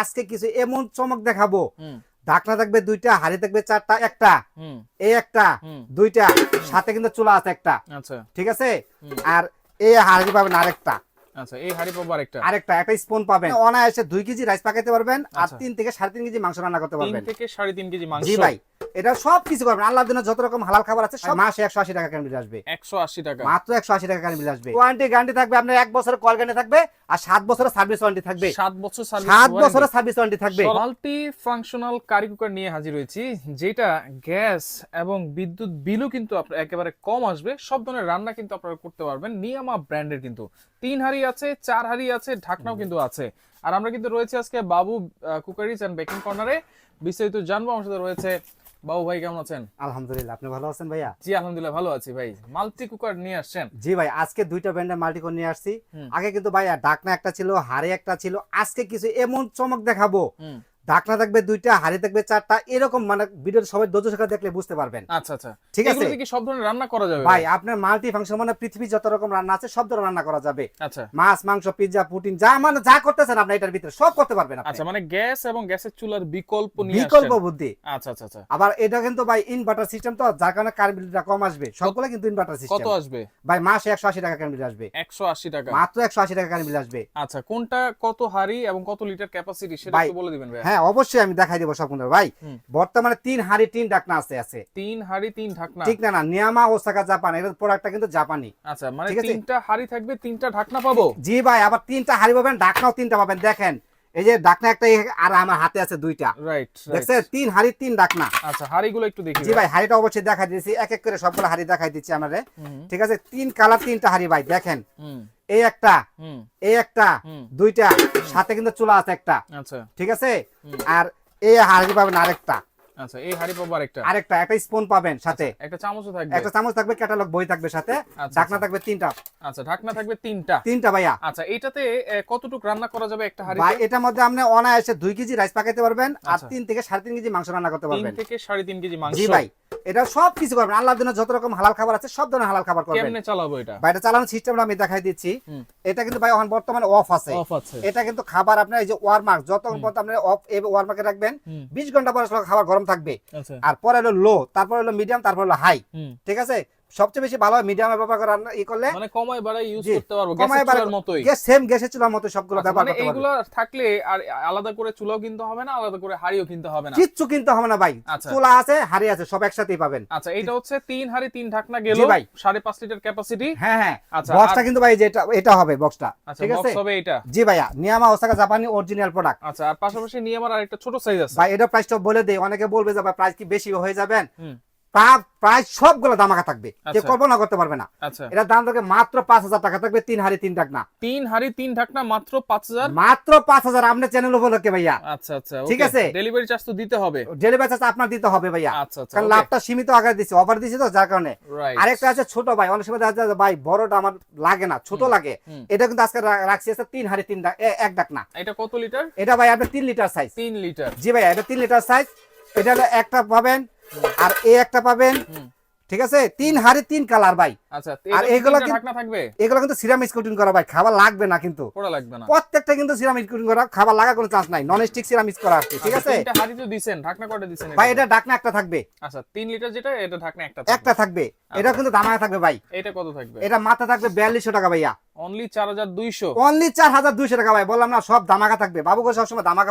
আজকে কিছু এমন চমক দেখাবো। ঢাকনা থাকবে দুইটা হাড়ি থাকবে চারটা একটা। এই একটা দুইটা সাথে কিন্তু চুলা আছে একটা। আচ্ছা। ঠিক আছে? আর এই হাড়ি পাবেন আরেকটা। আচ্ছা এই হাড়ি পাবো আরেকটা। আরেকটা একটা স্পুন পাবেন। অনায়াসে দুই কেজি রাইস পাকাতে পারবেন আর আচ্ছা। তিন থেকে সাড়ে তিন কেজি মাংস রান্না করতে পারবেন। থেকে সাড়ে তিন কেজি মাংস। জি ভাই এটা সব কিছু করবেন। আল্লাহ দিনে যত রকম হালাল খাবার আছে সব মাসে একশো আশি টাকা বিল আসবে। একশো আশি টাকা। মাত্র একশো আশি টাকা বিল আসবে। ওয়ারেন্টি গ্যারান্টি থাকবে আপনার এক বছরের কল গ্যারান্টি থাকবে। আর সাত বছরের সার্ভিস ওয়ারেন্টি থাকবে। সাত বছর সার্ভিস সাত বছরের সার্ভিস ওয়ারেন্টি থাকবে। মাল্টি ফাংশনাল কারি কুকার নিয়ে হাজির হয়েছি যেটা গ্যাস এবং বিদ্যুৎ বিলও কিন্তু আপনার একেবারে কম আসবে। সব ধরনের রান্না কিন্তু আপনারা করতে পারবেন। নিয়ামা ব্র্যান্ডের কিন্তু। তিন হাড়ি আছে চার হাড়ি আছে ঢাকনাও কিন্তু আছে। আর আমরা কিন্তু রয়েছে আজকে বাবু কুকারিজ এন্ড বেকিং কর্নারে বিস্তারিত জানব। আমার সাথে রয়েছে বাবু ভাই কেমন আছেন? আলহামদুলিল্লাহ আপনি ভালো আছেন ভাইয়া? জি আলহামদুলিল্লাহ ভালো আছি ভাই। মাল্টি কুকার নিয়ে আসছেন? জি ভাই আজকে দুইটা ব্র্যান্ডের মাল্টিকন নিয়ে আসছি। আগে কিন্তু ভাইয়া ডাকনা একটা ছিল হারে একটা ছিল আজকে কিছু এমন চমক দেখাবো। ডাকনা থাকবে দুইটা হাড়ি থাকবে চারটা এরকম মানে ভিডিও সবাই ধৈর্য সহকারে দেখলে বুঝতে পারবেন। আচ্ছা আচ্ছা। ঠিক আছে? কি সব ধরনের রান্না করা যাবে? ভাই আপনার মাল্টি ফাংশন মানে পৃথিবী যত রকম রান্না আছে সব ধরনের রান্না করা যাবে। আচ্ছা। মাছ মাংস পিৎজা পুটিন যা মানে যা করতেছেন আপনি এটার ভিতরে সব করতে পারবেন আপনি। আচ্ছা মানে গ্যাস এবং গ্যাসের চুলার বিকল্প নিয়ে বিকল্প বুদ্ধি। আচ্ছা আচ্ছা আচ্ছা। আবার এটা কিন্তু ভাই ইনভার্টার সিস্টেম তো যার কারণে কারেন্ট বিলটা কম আসবে। সবগুলো কিন্তু ইনভার্টার সিস্টেম কত আসবে? ভাই মাসে একশো আশি টাকা কারেন্ট বিল আসবে। একশো আশি টাকা। মাত্র একশো আশি টাকা কারেন্ট বিল আসবে। আচ্ছা কোনটা কত হাড়ি এবং কত লিটার ক্যাপাসিটি সেটা একটু বলে দিবেন ভাই হ্যাঁ অবশ্যই আমি দেখাই দেবো সব ভাই বর্তমানে তিন হাড়ি তিন ঢাকনা আছে আছে। তিন হাড়ি তিন ঢাকনা? ঠিক না না নিয়ামা ওসাকা জাপান এর প্রোডাক্টটা কিন্তু জাপানি। আচ্ছা মানে তিনটা হাড়ি থাকবে তিনটা ঢাকনা পাবো? জি ভাই আবার তিনটা হাড়ি পাবেন ডাকনাও তিনটা পাবেন দেখেন। এই যে ডাকনা একটা আর আমার হাতে আছে দুইটা। রাইট দেখছেন তিন হাড়ি তিন ডাকনা। আচ্ছা হাড়িগুলো একটু দেখি জি ভাই। হাড়িটা অবশ্যই দেখাই দিয়েছি। এক এক করে সবগুলো হাড়ি দেখাই দিচ্ছি আমাদের ঠিক আছে? তিন কালার তিনটা হাড়ি ভাই দেখেন। এই একটা এই একটা দুইটা সাথে কিন্তু চুলা আছে একটা। আচ্ছা। ঠিক আছে? আর এই হাড়ি পাবেন আরেকটা। আচ্ছা এই হাড়ি পাবো আরেকটা। আরেকটা একটা স্পুন পাবেন সাথে। একটা চামচও থাকবে। একটা চামচ থাকবে ক্যাটালগ বই থাকবে সাথে। আচ্ছা, ঢাকনা আচ্ছা। থাকবে তিনটা। আচ্ছা ঢাকনা থাকবে তিনটা। তিনটা ভাইয়া। আচ্ছা এইটাতে কতটুকু রান্না করা যাবে একটা ভাই এটার মধ্যে আপনি অনায়াসে দুই কেজি রাইস পাকাইতে পারবেন আর আচ্ছা। তিন থেকে সাড়ে তিন কেজি মাংস রান্না করতে পারবেন। থেকে সাড়ে তিন কেজি মাংস। জি ভাই। এটা সব কিছু করবেন। আল্লাহর জন্য যত রকম হালাল খাবার আছে সব ধরনের হালাল খাবার করবেন। কেমনে চালাবো এটা? ভাই এটা চালানোর সিস্টেমটা আমি দেখাই দিচ্ছি। এটা কিন্তু ভাই এখন বর্তমানে অফ আছে। অফ আছে। এটা কিন্তু খাবার আপনার এই যে ওয়ারমার্ক যত পর্যন্ত আপনি অফ এই ওয়ারমার্কে রাখবেন হুম। বিশ ঘণ্টা পরে খাবার গরম থাকবে। আচ্ছা। আর পরে হলো লো তারপর হলো মিডিয়াম তারপর হলো হাই ঠিক আছে? সবচেয়ে বেশি ভালো হয় মিডিয়ামে ব্যবহার করে রান্না ই করলে মানে কমায় বাড়ায় ইউজ করতে পারব গ্যাসের চুলার মতোই। গ্যাস সেম গ্যাসের চুলার মতো সবগুলো আচ্ছা, ব্যবহার মানে করতে পারবেন এইগুলো থাকলে আর আলাদা করে চুলাও কিনতে হবে না আলাদা করে হাড়িও কিনতে হবে না? কিচ্ছু কিনতে হবে না ভাই। আচ্ছা। চুলা আছে হাড়ি আছে সব একসাথেই পাবেন। আচ্ছা এটা হচ্ছে তিন হাড়ি তিন ঢাকনা গেল জি ভাই। সাড়ে পাঁচ লিটার ক্যাপাসিটি হ্যাঁ হ্যাঁ। আচ্ছা, বক্সটা কিন্তু ভাই যেটা এটা হবে বক্সটা আচ্ছা ঠিক আছে? বক্স হবে এটা জি ভাইয়া নিয়ামা ওসাকা জাপানি অরিজিনাল প্রোডাক্ট আচ্ছা আর পাশাপাশি নিয়ে আমার আরেকটা ছোট সাইজ আছে। ভাই এটা প্রাইসটা বলে দেই অনেকে বলবে যে ভাই প্রাইস কি বেশি হয়ে যাবেন? প্রাইস সবগুলো দামাকা থাকবে। যে আচ্ছা। কল্পনা করতে পারবে না। আচ্ছা। এটা দাম থাকবে মাত্র পাঁচ হাজার টাকা থাকবে তিন হাড়ি তিন টাকা না তিন হাড়ি তিন ঢাকনা মাত্র পাঁচ হাজার? মাত্র পাঁচ হাজার আপনার চ্যানেল উপলক্ষে ভাইয়া। আচ্ছা আচ্ছা ঠিক আছে। ডেলিভারি চার্জ তো দিতে হবে। ডেলিভারি চার্জ আপনার দিতে হবে ভাইয়া। আচ্ছা কারণ লাভটা সীমিত আকারে দিচ্ছে অফার দিচ্ছে তো যার কারণে। আরেকটা আছে ছোট ভাই অনেক সময় দেখা যায় ভাই বড়টা আমার লাগে না ছোট লাগে। এটা কিন্তু আজকে রাখছি আছে তিন হাড়ি তিন এক ডাক না এটা কত লিটার এটা ভাই আপনার তিন লিটার সাইজ তিন লিটার জি ভাই এটা তিন লিটার সাইজ এটা হলো একটা পাবেন আর এ একটা পাবেন ঠিক আছে? তিন হাড়ি তিন কালার ভাই। আচ্ছা আর এগুলো এগুলো থাকবে? এগুলো কিন্তু সিরাম স্কুটিং করা ভাই খাবার লাগবে না কিন্তু। পোড়া লাগবে না। প্রত্যেকটা কিন্তু সিরাম স্কুটিং করা খাবার লাগা কোনো চান্স নাই। নন স্টিক সিরাম করা আছে ঠিক আচ্ছা, আছে? তিনটা হাড়ি তো দিছেন ঢাকনা কয়টা দিছেন ভাই এটা ডাকনা একটা থাকবে। আচ্ছা তিন লিটার যেটা এটা ঢাকনা একটা একটা থাকবে। এটা কিন্তু দামায় থাকবে ভাই। এটা কত থাকবে? এটা মাথা থাকবে বিয়াল্লিশশো টাকা ভাইয়া। অনলি অনলি টাকা ভাই বললাম না সব থাকবে। বাবুগো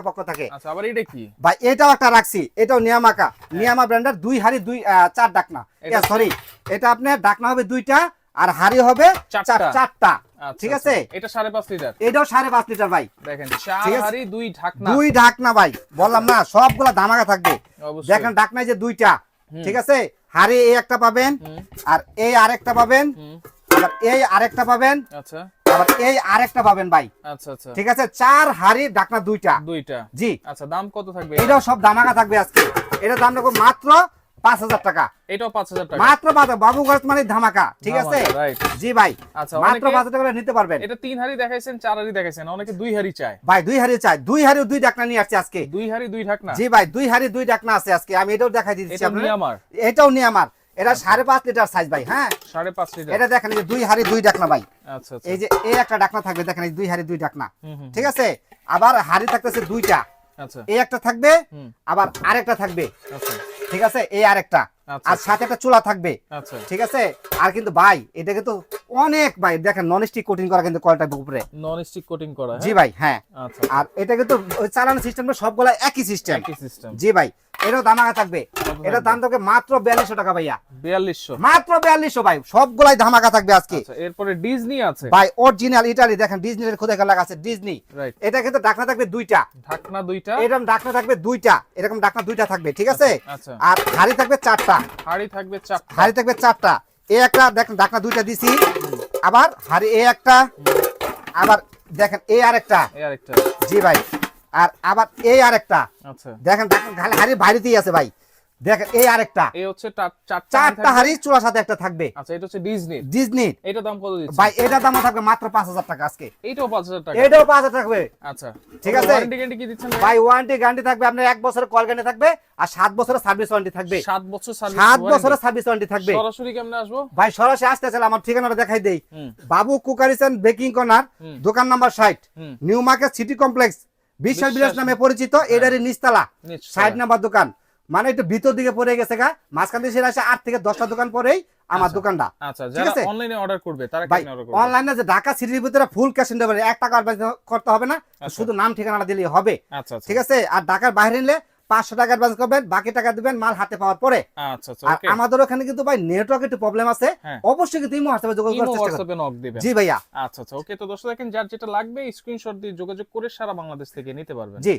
পক্ষ থাকে। আচ্ছা আবার এটা কি? ভাই এটাও একটা রাখছি। এটাও নিয়ামাকা। নিয়ামা ব্র্যান্ডের দুই হাড়ি দুই চার ডাকনা। সরি এটা আপনার ডাকনা হবে দুইটা আর হাড়ি হবে চারটা। চার- চারটা। আচ্ছা, ঠিক আচ্ছা। আছে? এটা লিটার। এটাও লিটার ভাই। দেখেন চার ঠিক আছে। হাড়ি দুই ঢাকনা। দুই ডাকনা ভাই। বললাম না সবগুলা দামাকা থাকবে। দেখেন ডাকনায় যে দুইটা। ঠিক আছে? হাড়ি এই একটা পাবেন আর এই আরেকটা পাবেন। আবার এই আরেকটা পাবেন। আচ্ছা। আবার এই আরেকটা পাবেন ভাই। আচ্ছা আচ্ছা। ঠিক আছে? চার হাড়ি ডাকনা দুইটা। দুইটা। জি। আচ্ছা দাম কত থাকবে এটাও সব দামাকা থাকবে আজকে। এটার দাম রাখব মাত্র পাঁচ হাজার টাকা। এটাও পাঁচ হাজার টাকা। মাত্র পাঁচ বাবু গজ মানে ধামাকা। ঠিক আছে? জি ভাই। আচ্ছা মাত্র পাঁচ হাজার টাকা নিতে পারবেন। এটা তিন হাড়ি দেখাইছেন চার হাড়ি দেখাইছেন। অনেকে দুই হাড়ি চায়। ভাই দুই হাড়ি চাই দুই হাড়ি দুই ডাকনা নিয়ে আসছে আজকে। দুই হাড়ি দুই ঢাকনা? জি ভাই দুই হাড়ি দুই ডাকনা আছে আজকে। আমি এটাও দেখাই দিচ্ছি এটা নিয়ে আমার? এটাও নিয়ে আমার। এটা সাড়ে পাঁচ লিটার সাইজ ভাই হ্যাঁ? সাড়ে পাঁচ লিটার। এটা দেখেন যে দুই হাড়ি দুই ডাকনা ভাই। আচ্ছা আচ্ছা। এই যে এই একটা ডাকনা থাকবে দেখেন এই দুই হাড়ি দুই ডাকনা। ঠিক আছে? আবার হাড়ি থাকতেছে দুইটা। আচ্ছা। এই একটা থাকবে আবার আরেকটা থাকবে। আচ্ছা। ঠিক আছে? এই আরেকটা। আচ্ছা। আর সাথে একটা চুলা থাকবে। আচ্ছা। ঠিক আছে? আর কিন্তু ভাই এটা কিন্তু অনেক ভাই দেখেন নন স্টিক কোটিং করা কিন্তু কলটার উপরে। নন স্টিক কোটিং করা জি হ্যাঁ ভাই হ্যাঁ। আচ্ছা। আর এটা কিন্তু চালানো সিস্টেমটা সবগুলা একই সিস্টেম একই সিস্টেম জি ভাই। এটাও দামাকা থাকবে। এটা দাম থাকবে মাত্র বিয়াল্লিশশো টাকা ভাইয়া। বিয়াল্লিশশো। মাত্র বিয়াল্লিশশো ভাই সবগুলাই ধামাকা থাকবে আজকে। আচ্ছা এরপরে ডিজনি আছে। ভাই অরিজিনাল ইটালি দেখেন ডিজনির খোদা লাগা আছে ডিজনি রাইট এটা কিন্তু ডাকনা থাকবে দুইটা। ঢাকনা দুইটা? এরকম ডাকনা থাকবে দুইটা। এরকম ডাকনা দুইটা থাকবে ঠিক আছে? আচ্ছা আর হাড়ি থাকবে চারটা। হাড়ি থাকবে চারটা। হাড়ি থাকবে চারটা। এই একটা দেখেন ডাকনা দুইটা দিছি। আবার হাড়ি এই একটা। আবার দেখেন এই আরেকটা। এই আরেকটা। জি ভাই। আর আবার এই আরেকটা। আচ্ছা। দেখেন দেখেন খালি হাড়ি বাইরেতেই আছে ভাই। দেখেন এই আরেকটা। এই হচ্ছে চারটা হাড়ি চূড়ার সাথে একটা থাকবে। আচ্ছা এটা হচ্ছে ডিজনি ডিজনি এটা দাম কত দিচ্ছে ভাই এটার দাম থাকবে মাত্র পাঁচ হাজার টাকা আজকে। পাঁচ হাজার টাকা। এটাও পাঁচ হাজার থাকবে। আচ্ছা। ঠিক আছে। ওয়ারেন্টি গ্যারান্টি কি দিচ্ছেন ভাই? ওয়ারেন্টি গ্যারান্টি থাকবে আপনার এক বছরের কল গ্যারান্টি থাকবে আর সাত বছরের সার্ভিস ওয়ারেন্টি থাকবে। সাত বছর সার্ভিস সাত বছরের সার্ভিস ওয়ারেন্টি থাকবে। সরাসরি কেমনে আসব? ভাই সরাসরি আসতে চাইলে আমার ঠিকানাটা দেখাই দেই। বাবু কুকারিসেন বেকিং কর্নার দোকান নাম্বার ষাট হুম। New Market City Complex Biswas Bilas নামে পরিচিত এটারই নিস্তালা সাইড ষাট নাম্বার দোকান। মানে একটু ভিতর দিকে পড়ে গেছে গা মাঝখান দিয়ে আসে আট থেকে দশটা দোকান পরেই আমার আচ্ছা। দোকানটা। আচ্ছা ঠিক যারা আছে? অনলাইনে অর্ডার করবে তারা অর্ডার করবে? অনলাইনে যে ঢাকা সিটির ভিতরে ফুল ক্যাশ ইন ডেলিভারি এক টাকা অ্যাডভান্স করতে হবে না আচ্ছা। শুধু নাম ঠিকানাটা দিলেই হবে। আচ্ছা আচ্ছা। ঠিক আছে? আর ঢাকার বাইরে নিলে পাঁচশো টাকা অ্যাডভান্স করবেন বাকি টাকা দিবেন মাল হাতে পাওয়ার পরে। আচ্ছা আচ্ছা আমাদের ওখানে কিন্তু ভাই নেটওয়ার্ক একটু প্রবলেম আছে। হ্যাঁ। অবশ্যই কিন্তু ইমো হোয়াটসঅ্যাপে যোগাযোগ করতে করার চেষ্টা করবেন। নক দিবেন। জি ভাইয়া। আচ্ছা আচ্ছা ওকে তো দর্শক দেখেন যার যেটা লাগবে স্ক্রিনশট দিয়ে যোগাযোগ করে সারা বাংলাদেশ থেকে নিতে পারবেন। জি।